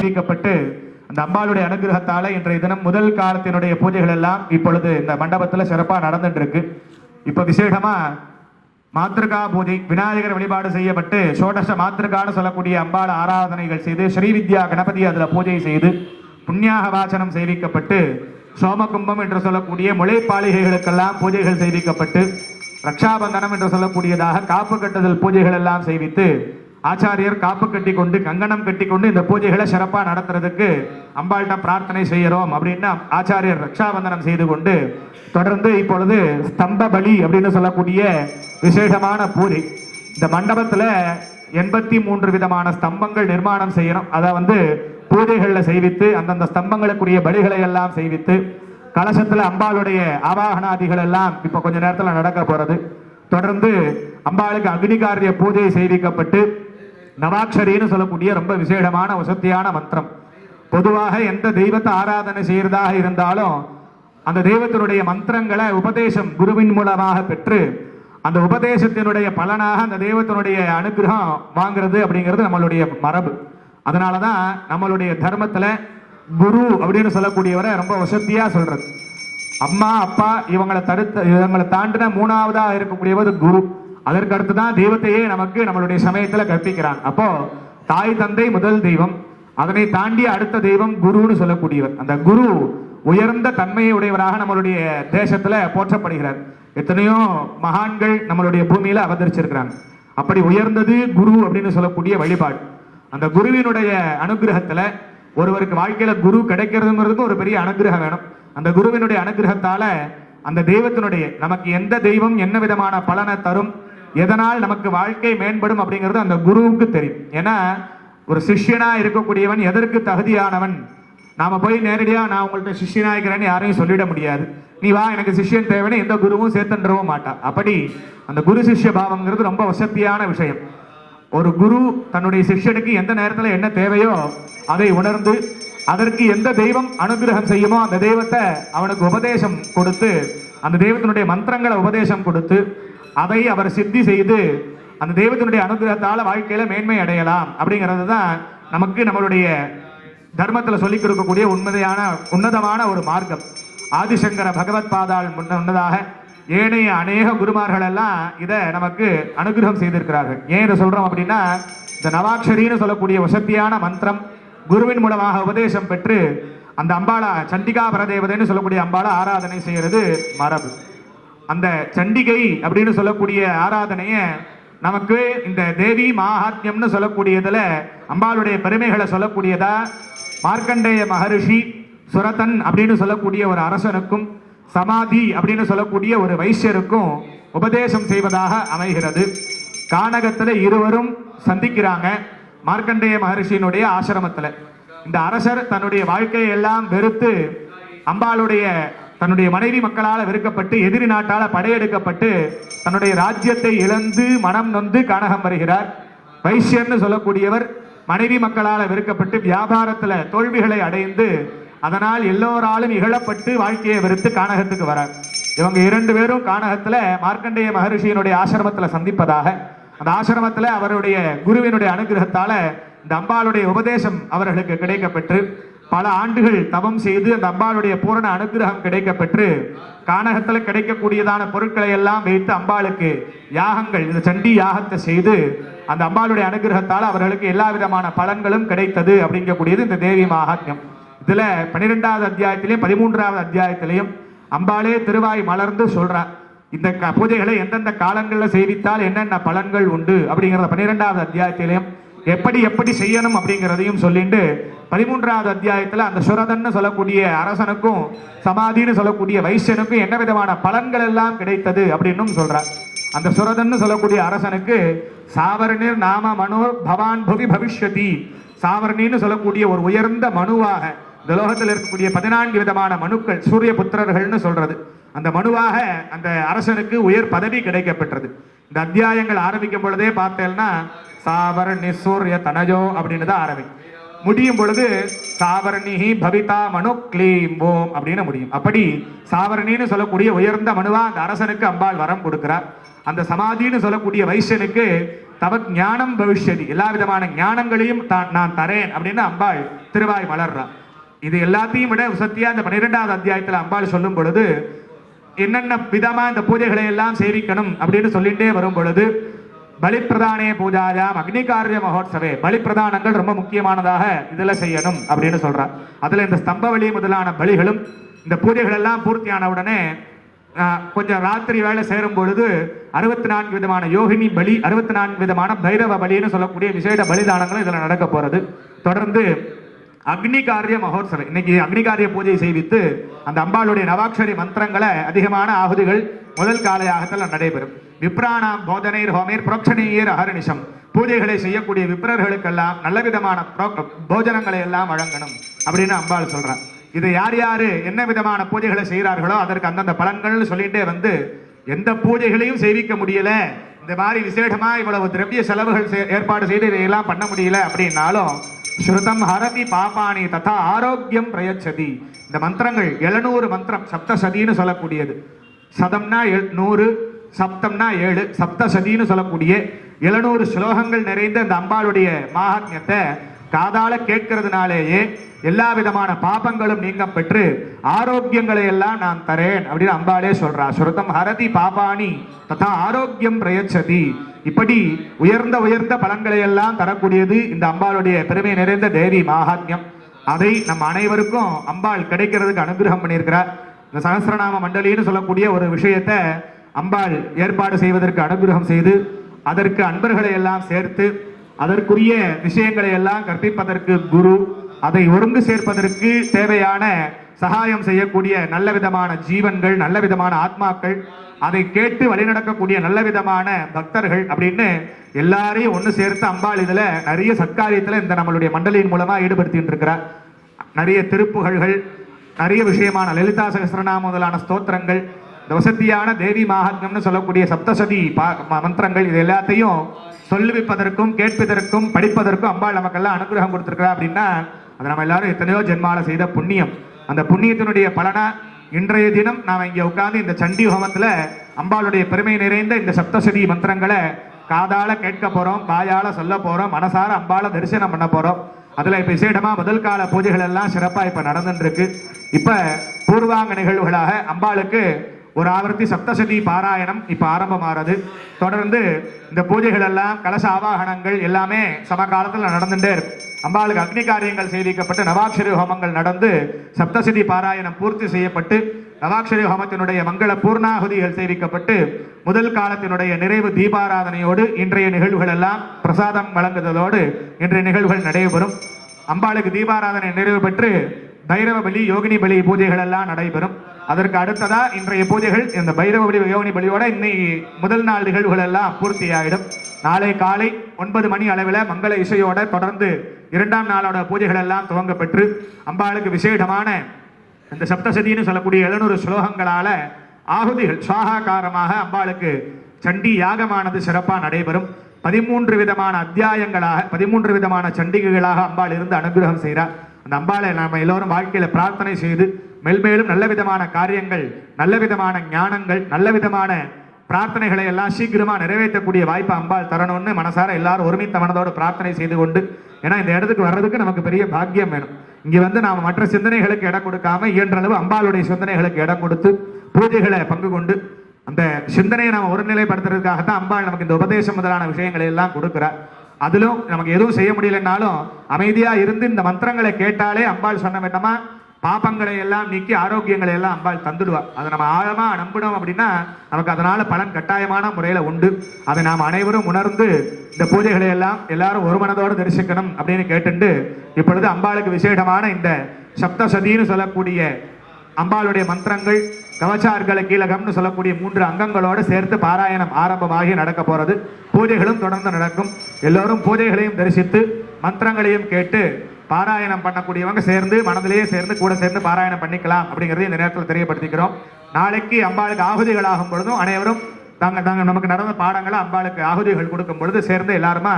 செய்விக்கப்பட்டு அந்த அம்பாளுடைய அனுகிரகத்தால இன்றைய தினம் முதல் காலத்தினுடைய பூஜைகள் எல்லாம் இப்பொழுது இந்த மண்டபத்தில் சிறப்பாக நடந்துட்டு இருக்கு இப்போ விசேஷமா மாத்திருகா பூஜை விநாயகர் வழிபாடு செய்யப்பட்டு சோடச மாத்திருக்கான்னு சொல்லக்கூடிய அம்பாள் ஆராதனைகள் செய்து ஸ்ரீவித்யா கணபதி அதில் பூஜை செய்து புண்ணியாக வாசனம் செய்விக்கப்பட்டு சோமகும்பம் என்று சொல்லக்கூடிய முளைப்பாளிகைகளுக்கெல்லாம் பூஜைகள் செய்விக்கப்பட்டு ரக்ஷாபந்தனம் என்று சொல்லக்கூடியதாக காப்பு கட்டுதல் பூஜைகள் எல்லாம் செய்வித்து ஆச்சாரியர் காப்பு கட்டி கொண்டு கங்கணம் கட்டி கொண்டு இந்த பூஜைகளை சிறப்பாக நடத்துறதுக்கு அம்பாள்கிட்ட பிரார்த்தனை செய்கிறோம் அப்படின்னு ஆச்சாரியர் ரக்ஷாபந்தனம் செய்து கொண்டு தொடர்ந்து இப்பொழுது ஸ்தம்ப பலி அப்படின்னு சொல்லக்கூடிய விசேஷமான பூஜை இந்த மண்டபத்தில் எண்பத்தி மூன்று விதமான ஸ்தம்பங்கள் நிர்மாணம் செய்யணும். அதை வந்து பூஜைகளில் செய்வித்து அந்தந்த ஸ்தம்பங்களுக்குரிய பலிகளை எல்லாம் செய்வித்து கலசத்தில் அம்பாளுடைய ஆவாகனாதிகள் எல்லாம் இப்போ கொஞ்ச நேரத்தில் நடக்க போகிறது தொடர்ந்து அம்பாளுக்கு அக்னிகாரிய பூஜை செய்விக்கப்பட்டு நவாட்சரின்னு சொல்லக்கூடிய ரொம்ப விசேடமான வசத்தியான மந்திரம். பொதுவாக எந்த தெய்வத்தை ஆராதனை செய்யறதாக இருந்தாலும் அந்த தெய்வத்தினுடைய மந்திரங்களை உபதேசம் குருவின் மூலமாக பெற்று அந்த உபதேசத்தினுடைய பலனாக அந்த தெய்வத்தினுடைய அனுகிரகம் வாங்குறது அப்படிங்கிறது நம்மளுடைய மரபு. அதனாலதான் நம்மளுடைய தர்மத்துல குரு அப்படின்னு சொல்லக்கூடியவரை ரொம்ப வசதியாக சொல்றது. அம்மா அப்பா இவங்களை தடுத்த இவங்களை தாண்டின மூணாவதா இருக்கக்கூடியவர் குரு. அதற்கு அடுத்து தான் தெய்வத்தையே நமக்கு நம்மளுடைய சமயத்துல கற்பிக்கிறாங்க அப்போ தாய் தந்தை முதல் தெய்வம். அதனை தாண்டி அடுத்த தெய்வம் குருன்னு சொல்லக்கூடியவர். அந்த குரு உயர்ந்த தன்மையை உடையவராக நம்மளுடைய தேசத்துல போற்றப்படுகிறார். எத்தனையோ மகான்கள் நம்மளுடைய பூமியில அவதரிச்சிருக்கிறாங்க. அப்படி உயர்ந்தது குரு அப்படின்னு சொல்லக்கூடிய வழிபாடு. அந்த குருவினுடைய அனுகிரகத்துல ஒருவருக்கு வாழ்க்கையில குரு கிடைக்கிறதுங்கிறதுக்கு ஒரு பெரிய அனுகிரகம் வேணும். அந்த குருவினுடைய அனுகிரகத்தால அந்த தெய்வத்தினுடைய நமக்கு எந்த தெய்வம் என்ன விதமான பலனை தரும் எதனால் நமக்கு வாழ்க்கை மேம்படும் அப்படிங்கிறது அந்த குருவுக்கு தெரியும். ஏன்னா ஒரு சிஷ்யனா இருக்கக்கூடியவன் எதற்கு தகுதியானவன்? நாம போய் நேரடியா நான் உங்கள்கிட்ட சிஷ்யனா இருக்கிறேன்னு யாரையும் சொல்லிட முடியாது. நீ வா எனக்கு சிஷ்யன் தேவைன்னு எந்த குருவும் சேர்த்துன்றவும் மாட்டான் அப்படி அந்த குரு சிஷ்ய பாவம்ங்கிறது ரொம்ப வசதியான விஷயம். ஒரு குரு தன்னுடைய சிஷ்யனுக்கு எந்த நேரத்துல என்ன தேவையோ அதை உணர்ந்து அதற்கு எந்த தெய்வம் அனுகிரகம் செய்யுமோ அந்த தெய்வத்தை அவனுக்கு உபதேசம் கொடுத்து அந்த தெய்வத்தினுடைய மந்திரங்களை உபதேசம் கொடுத்து அதை அவர் சித்தி செய்து அந்த தெய்வத்தினுடைய அனுகிரகத்தால வாழ்க்கையில மேன்மை அடையலாம் அப்படிங்கிறது தான் நமக்கு நம்மளுடைய தர்மத்தில் சொல்லிக் கொடுக்கக்கூடிய உண்மையான உன்னதமான ஒரு மார்க்கம். ஆதிசங்கர பகவத் பாதாள் முன்னதாக ஏனைய அநேக குருமார்கள் எல்லாம் இதை நமக்கு அனுகிரகம் செய்திருக்கிறார்கள். ஏன் இதை சொல்றோம் அப்படின்னா இந்த நவாட்சரின்னு சொல்லக்கூடிய வசத்தியான மந்திரம் குருவின் மூலமாக உபதேசம் பெற்று அந்த அம்பாளா சண்டிகா பரதேவதைன்னு சொல்லக்கூடிய அம்பாளை ஆராதனை செய்கிறது மரபு. அந்த சண்டிகை அப்படின்னு சொல்லக்கூடிய ஆராதனைய நமக்கு இந்த தேவி மகாத்மியம்னு சொல்லக்கூடியதுல அம்பாளுடைய பெருமைகளை சொல்லக்கூடியதா? மார்க்கண்டேய மகரிஷி சுரதன் அப்படின்னு சொல்லக்கூடிய ஒரு அரசனுக்கும் சமாதி அப்படின்னு சொல்லக்கூடிய ஒரு வைசியருக்கும் உபதேசம் செய்வதாக அமைகிறது. கானகத்துல இருவரும் சந்திக்கிறாங்க மார்க்கண்டேய மகரிஷியினுடைய ஆசிரமத்துல. இந்த அரசர் தன்னுடைய வாழ்க்கையெல்லாம் வெறுத்து அம்பாளுடைய தன்னுடைய மனைவி மக்களால் வெறுக்கப்பட்டு எதிரி நாட்டால் படையெடுக்கப்பட்டு தன்னுடைய ராஜ்யத்தை இழந்து மனம் நொந்து கானகம் வருகிறார். வைசியர்னு சொல்லக்கூடியவர் மனைவி மக்களால் வெறுக்கப்பட்டு வியாபாரத்தில் தோல்விகளை அடைந்து அதனால் எல்லோராலும் இகழப்பட்டு வாழ்க்கையை வெறுத்து கானகத்துக்கு வரார். இவங்க இரண்டு பேரும் கானகத்தில் மார்க்கண்டேய மகரிஷியினுடைய ஆசிரமத்தில் சந்திப்பதாக அந்த ஆசிரமத்தில் அவருடைய குருவினுடைய அனுகிரகத்தால் இந்த அம்பாளுடைய உபதேசம் அவர்களுக்கு கிடைக்கப்பெற்று பல ஆண்டுகள் தவம் செய்து அந்த அம்பாளுடைய பூரண அனுகிரகம் கிடைக்கப்பெற்று கானகத்தில் கிடைக்கக்கூடியதான பொருட்களை எல்லாம் வைத்து அம்பாளுக்கு யாகங்கள் இந்த சண்டி யாகத்தை செய்து அந்த அம்பாளுடைய அனுகிரகத்தால் அவர்களுக்கு எல்லா விதமான பலன்களும் கிடைத்தது அப்படிங்கக்கூடியது இந்த தேவி மகாத்மியம். இதுல பன்னிரெண்டாவது அத்தியாயத்திலையும் பதிமூன்றாவது அத்தியாயத்திலையும் அம்பாளே திருவாய் மலர்ந்து சொல்றா இந்த க- பூஜைகளை எந்தெந்த காலங்களில் செய்வித்தால் என்னென்ன பலன்கள் உண்டு அப்படிங்கிறத பன்னிரெண்டாவது அத்தியாயத்திலையும் எப்படி எப்படி செய்யணும் அப்படிங்கிறதையும் சொல்லிட்டு பதிமூன்றாவது அத்தியாயத்தில் அந்த சுரதன்னு சொல்லக்கூடிய அரசனுக்கும் சமாதின்னு சொல்லக்கூடிய வைசியனுக்கும் என்ன விதமான பலன்கள் எல்லாம் கிடைத்தது அப்படின்னும் சொல்றார். அந்த சுரதன்னு சொல்லக்கூடிய அரசனுக்கு சாவரணிர் நாம மனோ பவான் புவி பவிஷ்யதி. சாவரணின்னு சொல்லக்கூடிய ஒரு உயர்ந்த மனுவாக இந்த லோகத்தில் இருக்கக்கூடிய பதினான்கு விதமான மனுக்கள் சூரிய புத்திரர்கள்னு சொல்றது. அந்த மனுவாக அந்த அரசனுக்கு உயர் பதவி கிடைக்கப்பெற்றது. இந்த அத்தியாயங்கள் ஆரம்பிக்கும் பொழுதே பார்த்தேன்னா சாவரணி சூரிய தனஜோ அப்படின்னு தான் ஆரம்பிக்கும் முடியும் பொழுது சாவரணிஹி பவிதா மனு கிளீம் ஓம் அப்படின்னு முடியும். அப்படி சாவரணின்னு சொல்லக்கூடிய உயர்ந்த மனுவா அந்த அரசனுக்கு அம்பாள் வரம் கொடுக்கிறார் அந்த சமாதின்னு சொல்லக்கூடிய வைசியனுக்கு தவ ஞானம் பவிஷ்யதி. எல்லா விதமான ஞானங்களையும் தான் நான் தரேன் அப்படின்னு அம்பாள் திருவாய் மலர்றான் இது எல்லாத்தையும் விட சத்தியா இந்த பன்னிரெண்டாவது அத்தியாயத்தில் அம்பாள் சொல்லும் பொழுது என்னென்ன விதமா இந்த பூஜைகளை எல்லாம் சேவிக்கணும் அப்படின்னு சொல்லிட்டே வரும் பொழுது பலிப்பிரதானே பூஜாஜாம் அக்னிகாரிய மகோத்சவே. பலிப்பிரதானங்கள் ரொம்ப முக்கியமானதாக இதில் செய்யணும் அப்படின்னு சொல்கிறார் அதில் இந்த ஸ்தம்பவலி முதலான பலிகளும் இந்த பூஜைகள் எல்லாம் பூர்த்தியான உடனே கொஞ்சம் ராத்திரி வேலை சேரும் பொழுது அறுபத்தி நான்கு விதமான யோகினி பலி அறுபத்தி நான்கு விதமான பைரவ பலின்னு சொல்லக்கூடிய விசேட பலிதானங்களும் இதில் நடக்க போகிறது தொடர்ந்து அக்னிகாரிய மகோத்சவம். இன்னைக்கு அக்னிகாரிய பூஜை செய்வித்து அந்த அம்பாளுடைய நவாட்சரி மந்திரங்களை அதிகமான ஆகுதிகள் முதல் காலையாகத்தில் நடைபெறும். விப்ராணாம் போதனைர் ஹோமேர் புரோக்ஷணீயர் அகர்நிஷம் பூஜைகளை செய்யக்கூடிய விப்ரர்களுக்கெல்லாம் நல்ல விதமான போஜனங்களை எல்லாம் வழங்கணும் அப்படின்னு அம்பாள் சொல்கிறான் இது யார் யாரு என்ன விதமான பூஜைகளை செய்கிறார்களோ அதற்கு அந்தந்த பலன்கள்னு சொல்லிட்டே வந்து எந்த பூஜைகளையும் செய்விக்க முடியல. இந்த மாதிரி விசேடமாக இவ்வளவு திரவிய செலவுகள் ஏற்பாடு செய்து இதையெல்லாம் பண்ண முடியல அப்படின்னாலும் ஸ்ருதம் ஹரதி பாபாணி ததா ஆரோக்கியம் பிரயச்சதி. இந்த மந்திரங்கள் எழுநூறு மந்திரம் சப்தசதின்னு சொல்லக்கூடியது. சதம்னா எல்- நூறு சப்தம்னா ஏழு சப்தசதின்னு சொல்லக்கூடிய எழுநூறு ஸ்லோகங்கள் நிறைந்த இந்த அம்பாளுடைய மாகாத்மியத்தை காதால கேட்கறதுனாலேயே எல்லா விதமான பாபங்களும் நீங்க பெற்று ஆரோக்கியங்களை எல்லாம் நான் தரேன் அப்படின்னு அம்பாளே சொல்றா. சுருதம் ஹரதி பாபாணி ததா ஆரோக்கியம் பிரயச்சதி. இப்படி உயர்ந்த உயர்ந்த பலன்களை எல்லாம் தரக்கூடியது இந்த அம்பாளுடைய பெருமை நிறைந்த தேவி மாகாத்மியம் அதை நம்ம அனைவருக்கும் அம்பாள் கிடைக்கிறதுக்கு அனுகிரகம் பண்ணியிருக்கிறார். இந்த சகசிரநாம மண்டலின்னு சொல்லக்கூடிய ஒரு விஷயத்தை அம்பாள் ஏற்பாடு செய்வதற்கு அனுகிரகம் செய்து அதற்கு அன்பர்களை எல்லாம் சேர்த்து அதற்குரிய விஷயங்களை எல்லாம் கற்பிப்பதற்கு குரு அதை ஒருங்கு சேர்ப்பதற்கு தேவையான சகாயம் செய்யக்கூடிய நல்ல விதமான ஜீவன்கள் நல்ல விதமான ஆத்மாக்கள் அதை கேட்டு வழிநடக்கக்கூடிய நல்ல விதமான பக்தர்கள் அப்படின்னு எல்லாரையும் ஒன்று சேர்த்து அம்பாள் இதில் நிறைய சத்காரியத்தில் இந்த நம்மளுடைய மண்டலியின் மூலமாக ஈடுபடுத்திட்டு இருக்கிறார் நிறைய திருப்புகழ்கள் நிறைய விஷயமான லலிதா சகசிரநாம முதலான ஸ்தோத்திரங்கள் இந்த வசதியான தேவி மாகாத்மியம்னு சொல்லக்கூடிய சப்தசதி பா- மந்திரங்கள் இது எல்லாத்தையும் சொல்லுவிப்பதற்கும் கேட்பதற்கும் படிப்பதற்கும் அம்பாள் நமக்கெல்லாம் அனுகிரகம் கொடுத்துருக்கா அப்படின்னா அது நம்ம எல்லாரும் எத்தனையோ ஜென்மால செய்த புண்ணியம். அந்த புண்ணியத்தினுடைய பலனா இன்றைய தினம் நாம் இங்கே உட்காந்து இந்த சண்டி ஹோமத்தில் அம்பாளுடைய பெருமை நிறைந்த இந்த சப்தசதி மந்திரங்களை காதால கேட்க போறோம் வாயால சொல்ல போறோம் மனசார அம்பாளை தரிசனம் பண்ண போறோம். அதுல இப்ப விசேடமா முதல் கால பூஜைகள் எல்லாம் சிறப்பா இப்ப நடந்துருக்கு இப்ப பூர்வாங்க நிகழ்வுகளாக அம்பாளுக்கு ஒரு ஆவர்த்தி சப்தசதி பாராயணம் இப்ப ஆரம்பமாறது. தொடர்ந்து இந்த பூஜைகள் எல்லாம் கலச ஆவாகனங்கள் எல்லாமே சமகாலத்தில் நடந்துட்டே இருக்கும் அம்பாளுக்கு அக்னி காரியங்கள் செய்திக்கப்பட்டு நவாட்சரி ஹோமங்கள் நடந்து சப்தசதி பாராயணம் பூர்த்தி செய்யப்பட்டு கவாட்சரி ஹோமத்தினுடைய மங்கள பூர்ணாகுதிகள் சேவிக்கப்பட்டு முதல் காலத்தினுடைய நிறைவு தீபாராதனையோடு இன்றைய நிகழ்வுகள் எல்லாம் பிரசாதம் வழங்குவதோடு இன்றைய நிகழ்வுகள் நடைபெறும். அம்பாளுக்கு தீபாராதனை நிறைவு பெற்று பைரவ பலி யோகினி பலி பூஜைகள் எல்லாம் நடைபெறும். அதற்கு அடுத்ததா இன்றைய பூஜைகள் இந்த பைரவ பலி யோகினி பலியோட இன்னைக்கு முதல் நாள் நிகழ்வுகள் எல்லாம் பூர்த்தியாகிடும் நாளை காலை ஒன்பது மணி அளவில் மங்கள இசையோட தொடர்ந்து இரண்டாம் நாளோட பூஜைகள் எல்லாம் துவங்க பெற்று அம்பாளுக்கு விசேடமான இந்த சப்தசதின்னு சொல்லக்கூடிய எழுநூறு ஸ்லோகங்களால ஆகுதிகள் சுவாகாரமாக அம்பாளுக்கு சண்டி யாகமானது சிறப்பாக நடைபெறும். பதிமூன்று விதமான அத்தியாயங்களாக பதிமூன்று விதமான சண்டிகைகளாக அம்பாள் இருந்து அனுகிரகம் செய்கிறார் அந்த அம்பாளை நம்ம எல்லோரும் வாழ்க்கையில் பிரார்த்தனை செய்து மெல்மேலும் நல்ல விதமான காரியங்கள் நல்ல விதமான ஞானங்கள் நல்ல விதமான பிரார்த்தனைகளை எல்லாம் சீக்கிரமா நிறைவேற்றக்கூடிய வாய்ப்பை அம்பாள் தரணும்னு மனசார எல்லாரும் ஒருமித்த மனதோடு பிரார்த்தனை செய்து கொண்டு ஏன்னா இந்த இடத்துக்கு வர்றதுக்கு நமக்கு பெரிய பாக்கியம் வேணும். இங்க வந்து நாம மற்ற சிந்தனைகளுக்கு இடம் கொடுக்காம இயன்ற அளவு அம்பாளுடைய சிந்தனைகளுக்கு இடம் கொடுத்து பூஜைகளை பங்கு கொண்டு அந்த சிந்தனையை நாம் ஒருநிலைப்படுத்துறதுக்காக தான் அம்பாள் நமக்கு இந்த உபதேசம் முதலான விஷயங்களை எல்லாம் கொடுக்குறார் அதிலும் நமக்கு எதுவும் செய்ய முடியலன்னாலும் அமைதியா இருந்து இந்த மந்திரங்களை கேட்டாலே அம்பாள் சொன்ன விட்டமா பாப்பங்களை எல்லாம் நீக்கி ஆரோக்கியங்களை எல்லாம் அம்பாள் தந்துடுவா. அதை நம்ம ஆழமா நம்பினோம் அப்படின்னா நமக்கு அதனால பலன் கட்டாயமான முறையில உண்டு. அதை நாம் அனைவரும் உணர்ந்து இந்த பூஜைகளை எல்லாம் எல்லாரும் ஒரு மனதோடு தரிசிக்கணும் அப்படின்னு கேட்டுண்டு இப்பொழுது அம்பாளுக்கு விசேடமான இந்த சப்தசதின்னு சொல்லக்கூடிய அம்பாளுடைய மந்திரங்கள் கவச்சார்களை கீழகம்னு சொல்லக்கூடிய மூன்று அங்கங்களோடு சேர்த்து பாராயணம் ஆரம்பமாகி நடக்க போறது. பூஜைகளும் தொடர்ந்து நடக்கும். எல்லோரும் பூஜைகளையும் தரிசித்து மந்திரங்களையும் கேட்டு பாராயணம் பண்ணக்கூடியவங்க சேர்ந்து மனதிலேயே சேர்ந்து கூட சேர்ந்து பாராயணம் பண்ணிக்கலாம் அப்படிங்கிறது இந்த நேரத்தில் தெரியப்படுத்திக்கிறோம். நாளைக்கு அம்பாளுக்கு ஆகுதிகள் பொழுதும் அனைவரும் தாங்கள் தாங்கள் நமக்கு நடந்த பாடங்களை அம்பாளுக்கு ஆகுதிகள் கொடுக்கும் பொழுது சேர்ந்து எல்லாருமா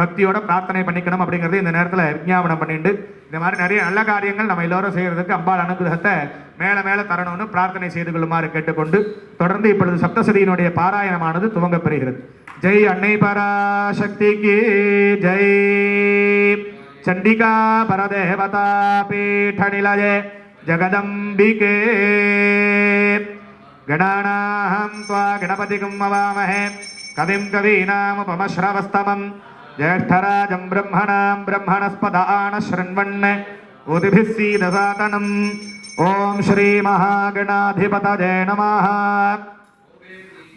பக்தியோட பிரார்த்தனை பண்ணிக்கணும் அப்படிங்கிறது இந்த நேரத்தில் விஞ்ஞாபனம் பண்ணிட்டு இந்த மாதிரி நிறைய நல்ல காரியங்கள் நம்ம எல்லோரும் செய்கிறதுக்கு அம்பாள் அனுகிரகத்தை மேலே மேலே தரணும்னு பிரார்த்தனை செய்து கொள்ளுமாறு கேட்டுக்கொண்டு தொடர்ந்து இப்பொழுது சப்தசதியினுடைய பாராயணமானது துவங்கப்பெறுகிறது ஜெய் அன்னை பராசக்திக்கு ஜெய். चंडिका परदेवता पीठ निलये जगदम्बिके। गणानाहं त्वा गणपतिगं मवामहे कविं कवीनामुपमश्रवस्तमं। ज्येष्ठराजं ब्रह्मणां ब्रह्मणस्पदान शृण्वन् उदिभिः सीदसातनम् ॐ श्रीमहागणाधिपतये नमः।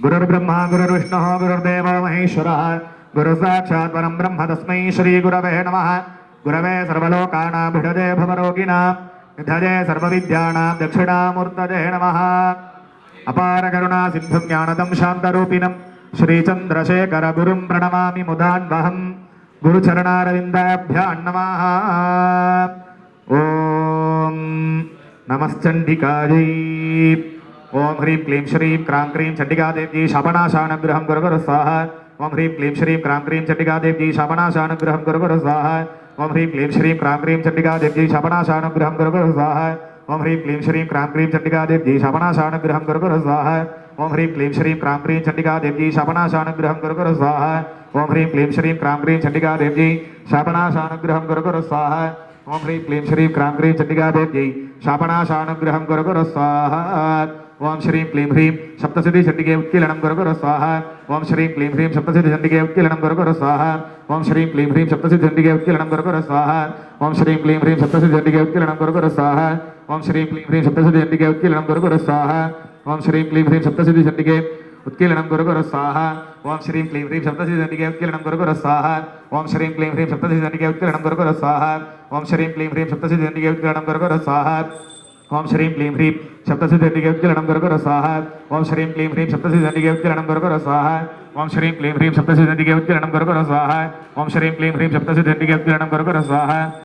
गुरुर्ब्रह्मा, गुरुर्विष्णुः, गुरुर्देवो, महेश्वरः। गुरुसाक्षात् परं ब्रह्म तस्मै श्रीगुरवे नमः। గురవే సర్వలోకానాభిషదే భవరోగిణా నిధజే సర్వవిద్యానాం దక్షిణామూర్తజే నమ అపార కరుణా సిద్ధం జ్ఞానదం శాంతరూపిణం శ్రీచంద్రశేఖర గురుం ప్రణమామి ముదాన్వహం గురుచరణారవిందాభ్యాన్నమా ఓం నమశ్చండికాయై ఓం హ్రీం క్లీం శ్రీం క్రాం క్రీం చండికాదేవ్యీ శపనాశానగ్రహం గురగురు స్వాహ ओम ह्रीं क्लीं श्रीं क्रां क्रीं चण्डिकादेव्यै शापनाशानुग्रहं गुरुगुरु स्वाह। ओम ह्रीं क्लीं श्रीं क्रां क्रीं चण्डिकादेव्यै शापनाशानुग्रहं गुरुगुरु स्वाह। ओम ह्रीं क्लीं श्रीं क्रां क्रीं चण्डिकादेव्यै शापनाशानुग्रहं गुरुगुरु स्वाह। ओम ह्रीं क्लीं श्रीं क्रां क्रीं चण्डिकादेव्यै शापनाशानुग्रहं गुरुगुरु स्वाह। ओम ह्रीं क्लीं श्रीं क्रां क्रीं चण्डिकादेव्यै शापनाशानुग्रहं गुरुगुरु स्वाह। ओम ह्रीं क्लीं श्रीं क्रां क्रीं चण्डिकादेव्यै शापनाशानुग्रहं गुरुगुरु स्वाह। ఓం శ్రీం క్లీం హ్రీం సప్తసిద్ధి చండికే ఉత్కీలనం గురుగురు స్వాహ. ఓం శ్రీం క్లీం హ్రీం సప్తసిద్ధి చండికే ఉత్కీలనం గురుగురు స్వాహ. ఓం శ్రీం క్లీం హ్రీం సప్తసిద్ధి చండికే ఉత్కీలనం గురుగురు స్వాహ. ఓం శ్రీం క్లీం హ్రీం సప్తసిద్ధి చండికే ఉత్కీలనం గురుగురు స్వాహ. ఓం శ్రీం క్లీం హ్రీం సప్తసిద్ధి చండికే ఉత్కీలనం గురుగురు స్వాహ. ఓం శ్రీం క్లీం హ్రీం సప్తసిద్ధి చండికే ఉత్కీలనం గురుగురు స్వాహ. ఓం శ్రీం క్లీం హ్రీం సప్తసిద్ధి చండికే ఉత్కీలనం గురుగురు స్వాహ. ఓం శ్రీం క్లీం హ్రీం సప్తసిద్ధి చండికే ఉత్కీలనం గురుగురు స్వాహ. ఓం శ్రీం క్లీం హ్రీం సప్తసిద్ధి చండికే ఉత్కీలనం గురుగురు స్వాహ. ओम श्रीं क्लीं ह्रीं शब्दसिद्धिर्निगेवज्जलनं गुरुकुर स्वाहा ओम श्रीं क्लीं ह्रीं शब्दसिद्धिर्निगेवज्जलनं गुरुकुर स्वाहा ओम श्रीं क्लीं ह्रीं शब्दसिद्धिर्निगेवज्जलनं गुरुकुर स्वाहा ओम श्रीं क्लीं ह्रीं शब्दसिद्धिर्निगेवज्जलनं गुरुकुर स्वाहा